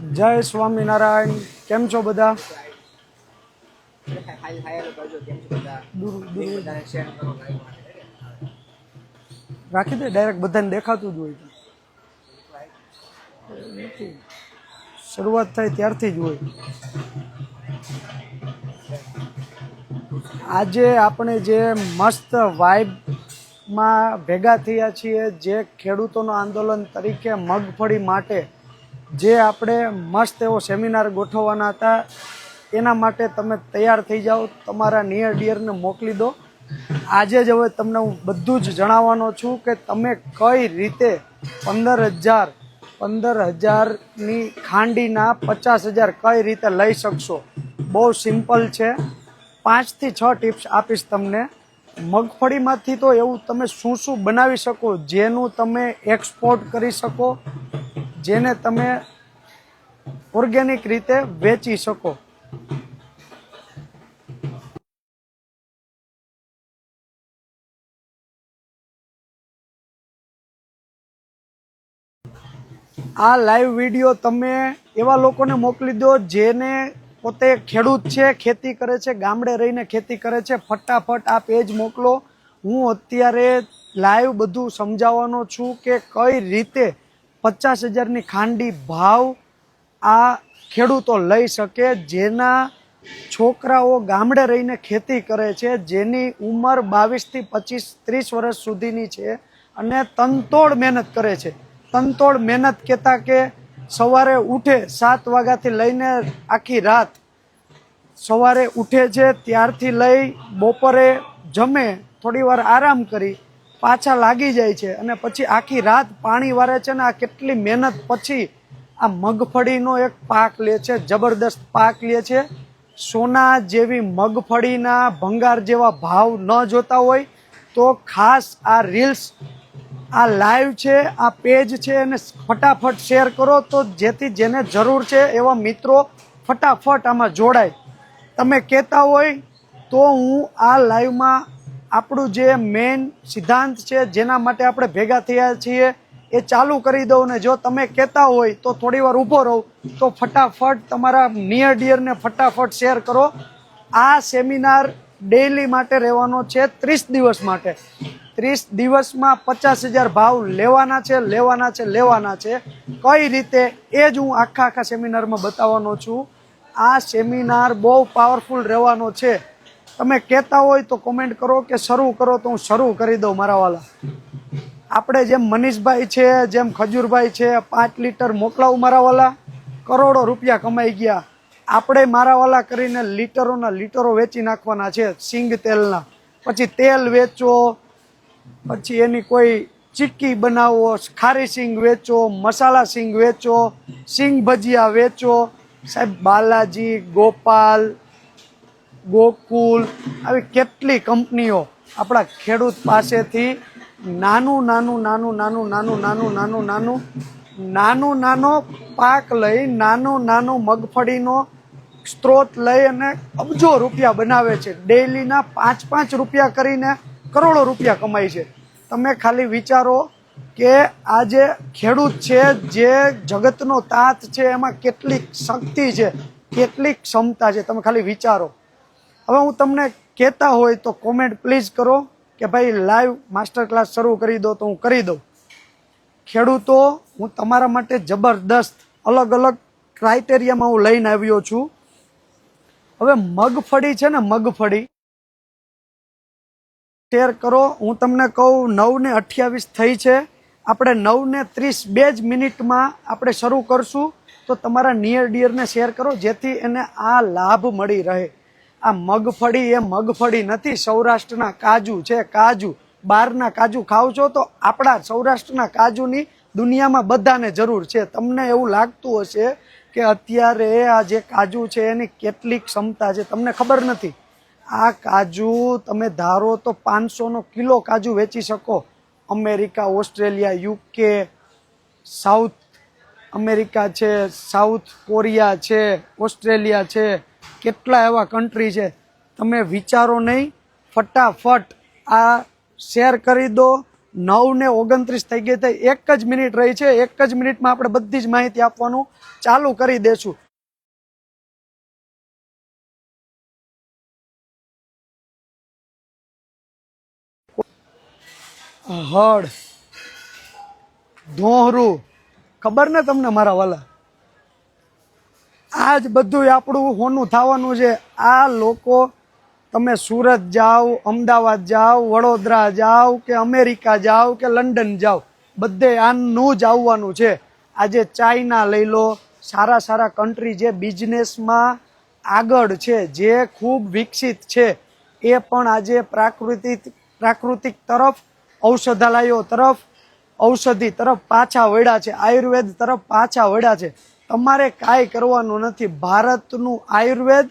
જય સ્વામિનારાયણ. કેમ છો બધા? રાખી દે ડાયરેક્ટ બધાને દેખાતું જ હોય શરૂઆત થાય ત્યારથી જ હોય. આજે આપણે જે મસ્ત વાઇબમાં ભેગા થયા છીએ જે ખેડૂતોનું આંદોલન તરીકે મગફળી માટે જે આપણે મસ્ત એવો સેમિનાર ગોઠવવાના હતા, એના માટે તમે તૈયાર થઈ જાઓ, તમારા નિયર ડિયરને મોકલી દો. આજે જ હવે તમને હું બધું જ જણાવવાનો છું કે તમે કઈ રીતે પંદર હજાર, પંદર હજારની ખાંડીના પચાસ હજાર કઈ રીતે લઈ શકશો? બહુ સિમ્પલ છે. પાંચથી છ ટિપ્સ આપીશ તમને. મગફળીમાંથી તો એવું તમે શું શું બનાવી શકો, જેનું તમે એક્સપોર્ટ કરી શકો જેને તમે ઓર્ગેનિક રીતે વેચી શકો. આ લાઈવ વીડિયો તમે એવા લોકોને મોકલી દો જેને પોતે ખેડૂત છે, ખેતી કરે છે, ગામડે રહીને ખેતી કરે છે. ફટાફટ આ પેજ મોકલો. હું અત્યારે લાઈવ બધું સમજાવવાનો છું કે કઈ રીતે પચાસ હજારની ખાંડી ભાવ આ ખેડૂતો લઈ શકે, જેના છોકરાઓ ગામડે રહીને ખેતી કરે છે, જેની ઉંમર બાવીસથી પચીસ, ત્રીસ વર્ષ સુધીની છે અને તનતોડ મહેનત કરે છે. તનતોડ મહેનત કહેતા કે સવારે ઉઠે, સાત વાગ્યાથી લઈને આખી રાત સવારે ઉઠે છે, ત્યારથી લઈ બપોરે જમે થોડી વાર આરામ કરી પાછા લાગી જાય છે. અને પછી આખી રાત પાણી વારે છે ને આ કેટલી મહેનત પછી આ મગફળીનો એક પાક લે છે, જબરદસ્ત પાક લે છે. સોના જેવી મગફળીના ભંગાર જેવા ભાવ ન જોતા હોય તો ખાસ આ રીલ્સ, આ લાઈવ છે, આ પેજ છે અને ફટાફટ શેર કરો તો જેથી જેને જરૂર છે એવા મિત્રો ફટાફટ આમાં જોડાય. તમે કહેતા હોય તો હું આ લાઈવમાં આપણું જે મેઇન સિદ્ધાંત છે, જેના માટે આપણે ભેગા થયા છીએ, એ ચાલુ કરી દઉં ને જો તમે કહેતા હોય તો થોડી વાર ઊભો રહો. તો ફટાફટ તમારા નિયર ડિયરને ફટાફટ શેર કરો. આ સેમિનાર ડેઈલી માટે રહેવાનો છે ત્રીસ દિવસ માટે. ત્રીસ દિવસમાં પચાસ હજાર ભાવ લેવાના છે લેવાના છે લેવાના છે. કઈ રીતે? એ જ હું આખા આખા સેમિનારમાં બતાવવાનો છું. આ સેમિનાર બહુ પાવરફુલ રહેવાનો છે. તમે કહેતા હોય તો કોમેન્ટ કરો કે શરૂ કરો તો હું શરૂ કરી દઉં મારા વાલા આપણે જેમ મનીષભાઈ છે, જેમ ખજૂરભાઈ છે, પાંચ લીટર મોકલાવું મારા વાલા કરોડો રૂપિયા કમાઈ ગયા. આપણે મારા વાલા કરીને લીટરોના લીટરો વેચી નાખવાના છે, સિંગ તેલના. પછી તેલ વેચો, પછી એની કોઈ ચીક્કી બનાવો, ખારી સિંગ વેચો, મસાલા સિંગ વેચો, સિંગ ભજીયા વેચો. સાહેબ, બાલાજી, ગોપાલ ગોકુલ, આવી કેટલી કંપનીઓ આપણા ખેડૂત પાસેથી નાનું નાનું નાનું નાનું નાનું નાનું નાનું નાનું નાનું, નાનો પાક લઈ, નાનું નાનું મગફળીનો સ્ત્રોત લઈ અને અબજો રૂપિયા બનાવે છે. ડેઈલીના પાંચ પાંચ રૂપિયા કરીને કરોડો રૂપિયા કમાય છે. તમે ખાલી વિચારો કે આ જે ખેડૂત છે, જે જગતનો તાત છે, એમાં કેટલી શક્તિ છે કેટલી ક્ષમતા છે. તમે ખાલી વિચારો. હવે હું તમને કહેતા હોય તો કોમેન્ટ પ્લીઝ કરો કે ભાઈ લાઈવ માસ્ટર ક્લાસ શરૂ કરી દો તો હું કરી દઉં. ખેડૂતો, હું તમારા માટે જબરદસ્ત અલગ અલગ ક્રાઇટેરિયામાં હું લઈને આવ્યો છું. હવે મગફળી છે ને, મગફળી. શેર કરો. હું તમને કહું નવ ને અઠ્યાવીસ થઈ છે. આપણે નવ ને ત્રીસ બે જ મિનિટમાં આપણે શરૂ કરશું. તો તમારા નિયર ડિયરને શેર કરો, જેથી એને આ લાભ મળી રહે. આ મગફળી એ મગફળી નથી, સૌરાષ્ટ્રના કાજુ છે, કાજુ. બહારના કાજુ ખાવ છો તો આપણા સૌરાષ્ટ્રના કાજુની દુનિયામાં બધાને જરૂર છે. તમને એવું લાગતું હશે કે અત્યારે આ જે કાજુ છે એની કેટલી ક્ષમતા છે, તમને ખબર નથી. આ કાજુ તમે ધારો તો પાંચસોનો કિલો કાજુ વેચી શકો. America, Australia, UK, South America છે, સાઉથ કોરિયા છે, ઓસ્ટ્રેલિયા છે કેટલા એવા કન્ટ્રી છે, તમે વિચારો નહીં. ફટાફટ આ શેર કરી દો. નવ ને ઓગણત્રીસ થઈ ગઈ થઈ એક જ મિનિટ રહી છે. એક જ મિનિટમાં આપણે બધી જ માહિતી આપવાનું ચાલુ કરી દેશું. હળ, ધોહરું. ખબર ને તમને મારા વાલા? આ જ બધું આપણું હોનું થવાનું છે. આ લોકો તમે સુરત જાઓ, અમદાવાદ જાઓ, વડોદરા જાઓ કે અમેરિકા જાઓ કે લંડન જાઓ, બધે આનું જ આવવાનું છે. આજે ચાઇના લઈ લો, સારા સારા કન્ટ્રી જે બિઝનેસમાં આગળ છે, જે ખૂબ વિકસિત છે, એ પણ આજે પ્રાકૃતિક પ્રાકૃતિક તરફ, ઔષધાલયો તરફ, ઔષધિ તરફ પાછા વળ્યા છે, આયુર્વેદ તરફ પાછા વળ્યા છે. તમારે કાંઈ કરવાનું નથી. ભારતનું આયુર્વેદ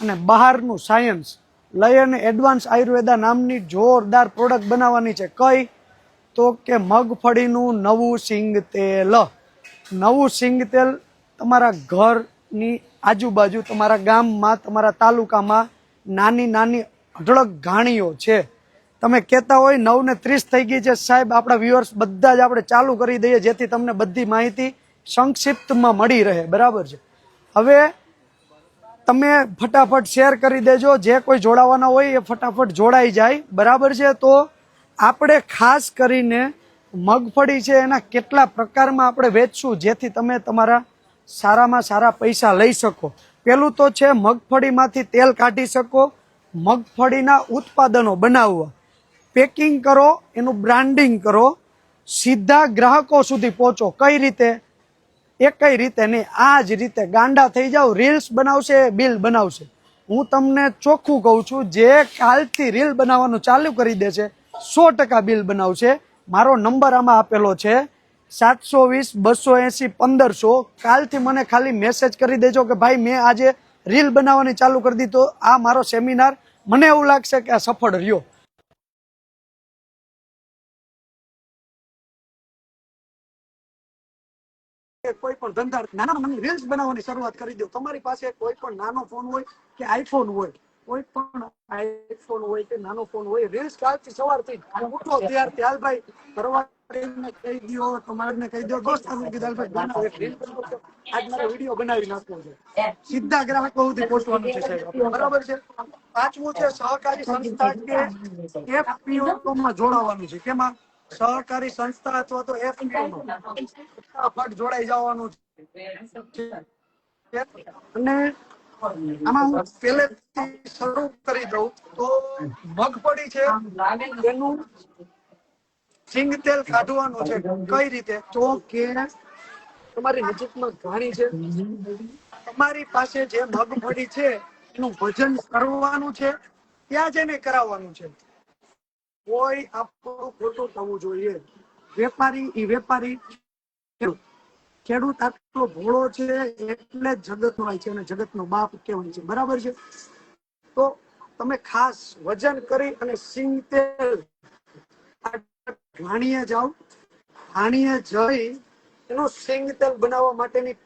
અને બહારનું સાયન્સ. લઈ અને એડવાન્સ આયુર્વેદા નામની જોરદાર પ્રોડક્ટ બનાવવાની છે. કઈ? તો કે મગફળીનું નવું સિંગ તેલ નવું સિંગ તેલ તમારા ઘરની આજુબાજુ, તમારા ગામમાં, તમારા તાલુકામાં નાની નાની અઢળક ઘાણીઓ છે. તમે કહેતા હોય નવ ને ત્રીસ થઈ ગઈ છે. સાહેબ, આપણા વ્યુઅર્સ બધા જ આપણે ચાલુ કરી દઈએ જેથી તમને બધી માહિતી સંક્ષિપ્તમાં મળી રહે, બરાબર છે? હવે તમે ફટાફટ શેર કરી દેજો, જે કોઈ જોડાવાના હોય એ ફટાફટ જોડાઈ જાય, બરાબર છે? તો આપણે ખાસ કરીને મગફળી છે, એના કેટલા પ્રકારમાં આપણે વેચશું, જેથી તમે તમારા સારામાં સારા પૈસા લઈ શકો. પેલું તો છે, મગફળીમાંથી તેલ કાઢી શકો, મગફળીના ઉત્પાદનો બનાવવા. પેકિંગ કરો, એનું બ્રાન્ડિંગ કરો, સીધા ગ્રાહકો સુધી પહોંચો. કઈ રીતે? એ કઈ રીતે નહીં, આ જ રીતે ગાંડા થઈ જાવ રીલ્સ બનાવશે, બિલ બનાવશે. હું તમને ચોખ્ખું કહું છું, જે કાલથી રીલ બનાવવાનું ચાલુ કરી દે છે, સો ટકા બિલ બનાવશે. મારો નંબર આમાં આપેલો છે, સાતસો વીસ, બસો એંસી, પંદરસો. કાલથી મને ખાલી મેસેજ કરી દેજો કે ભાઈ, મેં આજે રીલ બનાવવાની ચાલુ કરી દીધો, આ મારો સેમિનાર મને એવું લાગશે કે આ સફળ રહ્યો. કોઈ પણ ધંધા નાના નાની રીલ્સ બનાવવાની શરૂઆત કરી દો. તમારી પાસે કોઈ પણ નાનો ફોન હોય કે આઈફોન હોય, કોઈ પણ આઈફોન હોય કે નાનો ફોન હોય રીલ્સ કાલથી સવારથી ઉઠો ત્યારથી હાલ ભાઈ કહી દો તમારને કહી દો દોસ્ત કીધું હાલ બનાવો નાખવો સીધા ગ્રાહકો છે બરાબર છે? પાંચમું છે સહકારી સંસ્થા કે એફપીઓ માં જોડાવાનું છે. કેમાં સહકારી સંસ્થા અથવા તો જોડાઈ જવાનું છે. અને આમાં હું પહેલેથી શરૂ કરી દઉં તો મગફળી છે તેનું સિંગ તેલ કાઢવાનું છે. કઈ રીતે? તો કે તમારી નજીકમાં ઘાણી છે. તમારી પાસે જે મગફળી છે, એનું ભજન કરવાનું છે, ત્યાં જઈને કરાવવાનું છે. કોઈ આપણું ખોટું થવું જોઈએ. વેપારી ઈ વેપારી ખેડૂત આટલો ભોળો છે એટલે જ જગત હોય છે અને જગતનો બાપ કહેવાય છે. બરાબર છે? તો તમે ખાસ વજન કરી અને સિંગ તેલ ઘાણીએ જાઓ. ઘાણીએ જઈ એનું સિંગ તેલ બનાવવા માટેની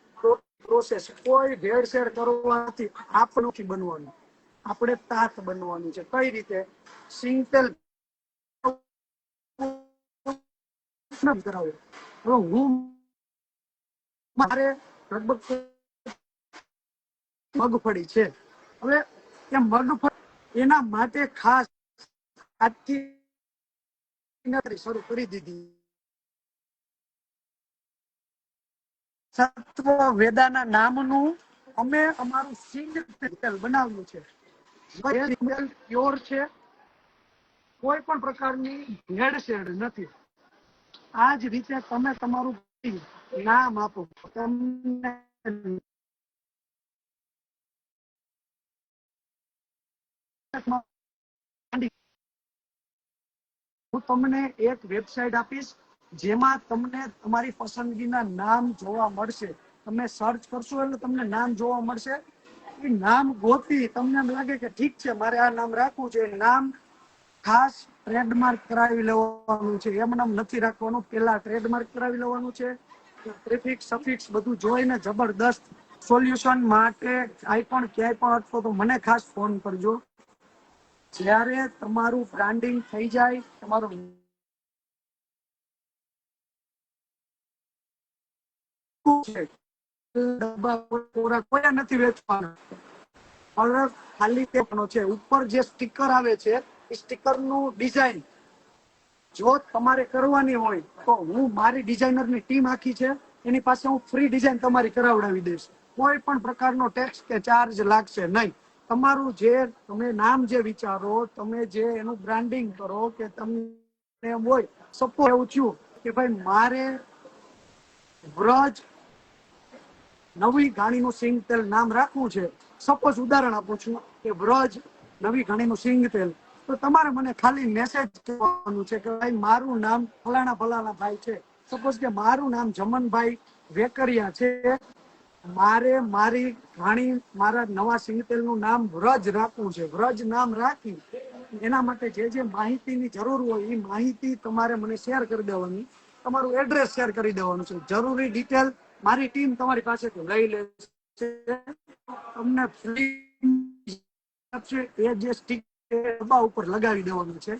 પ્રોસેસ કોઈ ભેળસેળ કરવાથી આપ નથી બનવાનું. આપણે તાત બનવાનું છે. કઈ રીતે? સિંગ તેલ નથી કરાવ્યો હવે હું મારે લગભગ મગફળી છે. હવે એ મગફળી એના માટે ખાસ આજથી શરૂ કરી દીધી. સત્વ વેદાના નામનું અમે અમારું સિંગ તેલ બનાવ્યું છે. પ્યોર છે. કોઈ પણ પ્રકારની ભેળસેળ નથી. આ જ રીતે તમે તમારું નામ આપો. તમને હું તમને એક વેબસાઇટ આપીશ, જેમાં તમને તમારી પસંદગીના નામ જોવા મળશે. તમે સર્ચ કરશો એટલે તમને નામ જોવા મળશે. નામ ગોતી તમને એમ લાગે કે ઠીક છે, મારે આ નામ રાખવું છે. નામ ખાસ ટ્રેડમાર્ક કરાવી લેવાનું છે. એમનામ નથી રાખવાનું. પહેલા ટ્રેડમાર્ક કરાવી લેવાનું છે. પ્રિફિક્સ સફિક્સ બધું જોઈને જબરદસ્ત સોલ્યુશન માટે આઈકોન ક્યાંય પણ અટકો તો મને ખાસ ફોન કરજો. જ્યારે તમારું બ્રાન્ડિંગ થઈ જાય, તમારું નથી વેચવાનો. ખાલી છે. ઉપર જે સ્ટીકર આવે છે એ સ્ટીકરનું ડિઝાઇન. જો તમારે કરવાની હોય, તો હું મારી ડિઝાઇનરની ટીમ આખી છે, એની પાસે હું ફ્રી ડિઝાઇન તમારી કરાવડાવી દઈશ. કોઈ પણ પ્રકારનો ટેક્સ કે ચાર્જ લાગશે નહીં. તમારું જે, તમે નામ જે વિચારો, તમે જે એનું બ્રાન્ડિંગ કરો કે તમને એમ હોય સપોઝ એવું થયું કે ભાઈ મારે વ્રજ નવી ઘાણીનું સિંગ તેલ નામ રાખવું છે. સપોઝ ઉદાહરણ આપું છું કે વ્રજ નવી ઘાણીનું સિંગ તેલ તો તમારે મને ખાલી મેસેજ કરવાનું છે કે ભાઈ, મારું નામ ફલાણા ફલાણા ભાઈ છે. સપોઝ કે મારું નામ જમનભાઈ વેકરિયા છે. મારે મારી ઘાણી મારા નવા સિંગતેલનું નામ વ્રજ રાખવું છે. વ્રજ નામ રાખી એના માટે જે જે માહિતીની જરૂર હોય એ માહિતી તમારે મને શેર કરી દેવાની. તમારું એડ્રેસ શેર કરી દેવાનું છે. જરૂરી ડિટેલ મારી ટીમ તમારી પાસેથી લઈ લેશે. તમને ફ્રી આપશે. એ જે સ્ટીક ડબ્બા ઉપર લગાવી દેવાનું છે.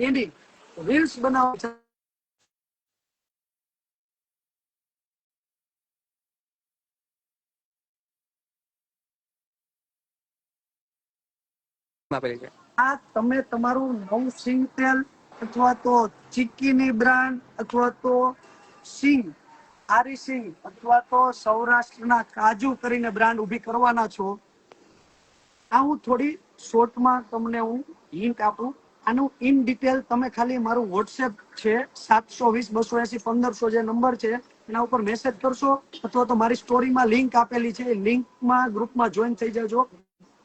એની રીલ્સ બનાવવા છે. આ તમે તમારું નવું સિંગ તેલ અથવા તો ચીકીની બ્રાન્ડ અથવા તો સિંગ, આરી સિંગ અથવા તો સૌરાષ્ટ્રના કાજુ કરીને બ્રાન્ડ ઊભી કરવાના છો. આ હું થોડી શોર્ટમાં તમને હું હિન્ટ આપું. આનું ઇન ડિટેલ તમે ખાલી મારું વોટ્સએપ છે, સાતસો વીસ, બસો એસી, પંદરસો જે નંબર છે, એના ઉપર મેસેજ કરશો અથવા તો મારી સ્ટોરીમાં લિંક આપેલી છે, એ લિંકમાં ગ્રુપમાં જોઈન થઈ જજો.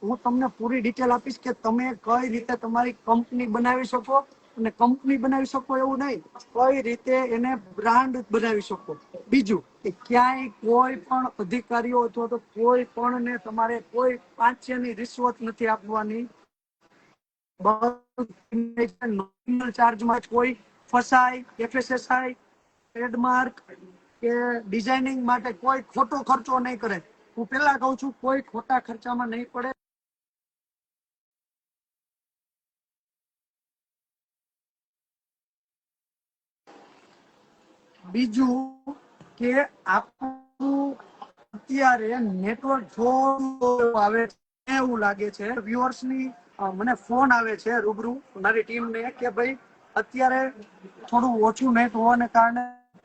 હું તમને પૂરી ડિટેલ આપીશ કે તમે કઈ રીતે તમારી કંપની બનાવી શકો અને કંપની બનાવી શકો એવું નહીં. કઈ રીતે એને બ્રાન્ડ બનાવી શકો? બીજું કે ક્યાંય કોઈ પણ અધિકારીઓ અથવા તો કોઈ પણ ને તમારે કોઈ પાંચની રિશ્વત નથી આપવાની. ચાર્જમાં કોઈ ફસાય, એફએસએસઆઈ, ટ્રેડમાર્ક કે ડિઝાઇનિંગ માટે કોઈ ખોટો ખર્ચો નહીં કરે. હું પેલા કહું છું, કોઈ ખોટા ખર્ચામાં નહીં પડે. બીજું કે આપણું અત્યારે નેટવર્ક થોડું આવે છે, એવું લાગે છે. વ્યુઅર્સની મને ફોન આવે છે રૂબરૂ, મારી ટીમ ને કે ભાઈ, અત્યારે થોડું ઓછું નેટ હોવાને કારણે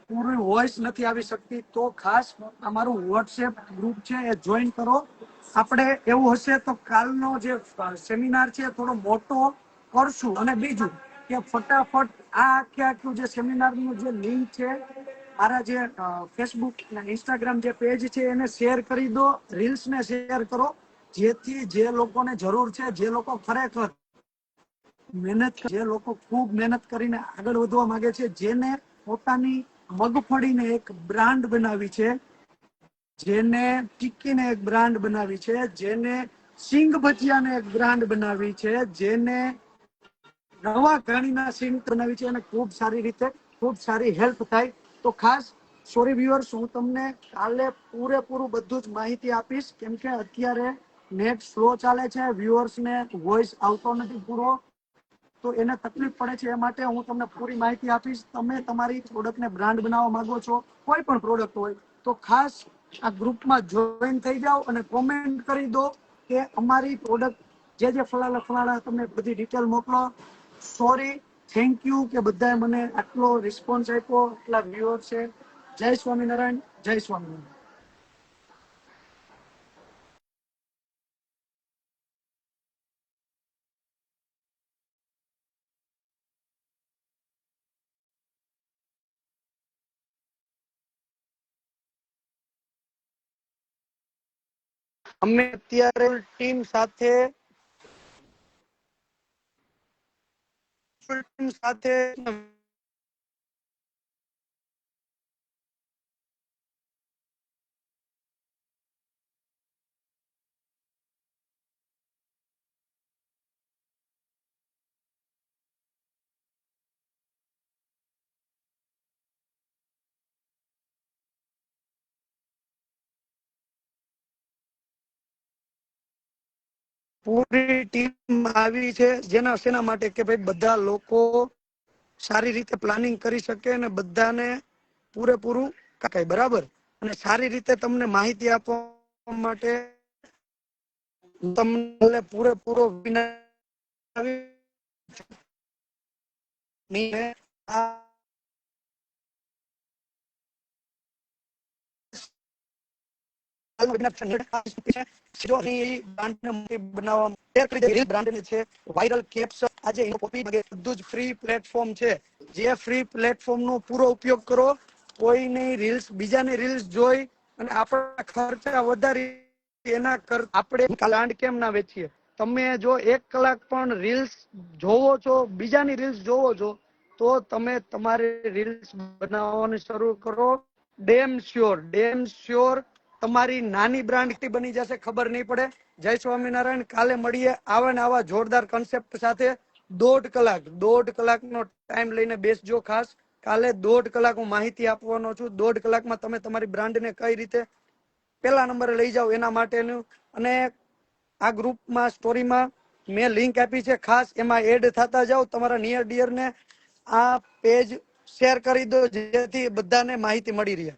પૂરી વોઇસ નથી આવી શકતી. તો ખાસ અમારું વોટ્સએપ ગ્રુપ છે, એ જોઈન કરો. આપણે એવું હશે તો કાલનો જે સેમિનાર છે, થોડો મોટો કરશું. અને બીજું કે ફટાફટ આ આખે આખું જે સેમિનારનું જે લિંક છે, મારા જે ફેસબુક અને ઇન્સ્ટાગ્રામ જે પેજ છે, એને શેર કરી દો રીલ્સ ને શેર કરો, જેથી જે લોકોને જરૂર છે, જે લોકો ખરેખર મહેનત જે લોકો ખૂબ મહેનત કરીને આગળ વધવા માંગે છે, જેને પોતાની મગફળીને એક બ્રાન્ડ બનાવી છે, જેને ટીકીને એક બ્રાન્ડ બનાવી છે, જેને સિંગ ભજીયાને એક બ્રાન્ડ બનાવી છે, જેને નવા ઘાણીના સિંગ બનાવી છે અને ખૂબ સારી રીતે, ખૂબ સારી હેલ્પ થાય. તો ખાસ સોરી વ્યુઅર્સ હું તમને કાલે પૂરેપૂરું બધું જ માહિતી આપીશ. કેમ કે અત્યારે નેટ સ્લો ચાલે છે વ્યુઅર્સ ને વોઇસ આવતો નથી પૂરો. તો એને તકલીફ પડે છે, એ માટે હું તમને પૂરી માહિતી આપીશ. તમે તમારી પ્રોડક્ટને બ્રાન્ડ બનાવવા માંગો છો, કોઈ પણ પ્રોડક્ટ હોય, તો ખાસ આ ગ્રુપમાં જોઈન થઈ જાઓ અને કોમેન્ટ કરી દો કે અમારી પ્રોડક્ટ જે જે ફલાણા ફલાણા તમને બધી ડિટેલ મોકલો. સોરી થેન્ક યુ કે બધાએ મને આટલો રિસ્પોન્સ આપ્યો, આટલા વ્યુઅર છે. જય સ્વામિનારાયણ જય સ્વામિનારાયણ. અમે અત્યારે ટીમ સાથે સાથે પૂરી ટીમ આવી છે, જેના સેના માટે કે ભાઈ બધા લોકો સારી રીતે પ્લાનિંગ કરી શકે અને બધાને પૂરેપૂરું કાકાય બરાબર? અને સારી રીતે તમને માહિતી આપવા માટે તમને પૂરેપૂરો વિનંતી છે રીલ્સ જોઈ અને આપણા ખર્ચા વધારી એના કર આપણે કાલાંડ કેમ ના વેચીએ તમે જો એક કલાક પણ રીલ્સ જોવો છો બીજાની રીલ્સ જોવો છો તો તમે તમારી રીલ્સ બનાવવાની શરૂ કરો ડેમ શ્યોર ડેમ શ્યોર તમારી નાની બ્રાન્ડ બની જશે, ખબર નહીં પડે. જય સ્વામિનારાયણ, કાલે મળીએ આવા ને આવા જોરદાર કન્સેપ્ટ સાથે. દોઢ કલાક, દોઢ કલાકનો ટાઈમ લઈને બેસજો ખાસ. કાલે દોઢ કલાક હું માહિતી આપવાનો છું. દોઢ કલાકમાં તમે તમારી બ્રાન્ડને કઈ રીતે પહેલા નંબરે લઈ જાઓ એના માટેનું. અને આ ગ્રુપમાં, સ્ટોરીમાં મેં લિંક આપી છે. ખાસ એમાં એડ થતા જાઓ. તમારા નિયર ડિયર ને આ પેજ શેર કરી દો, જેથી બધાને માહિતી મળી રહે.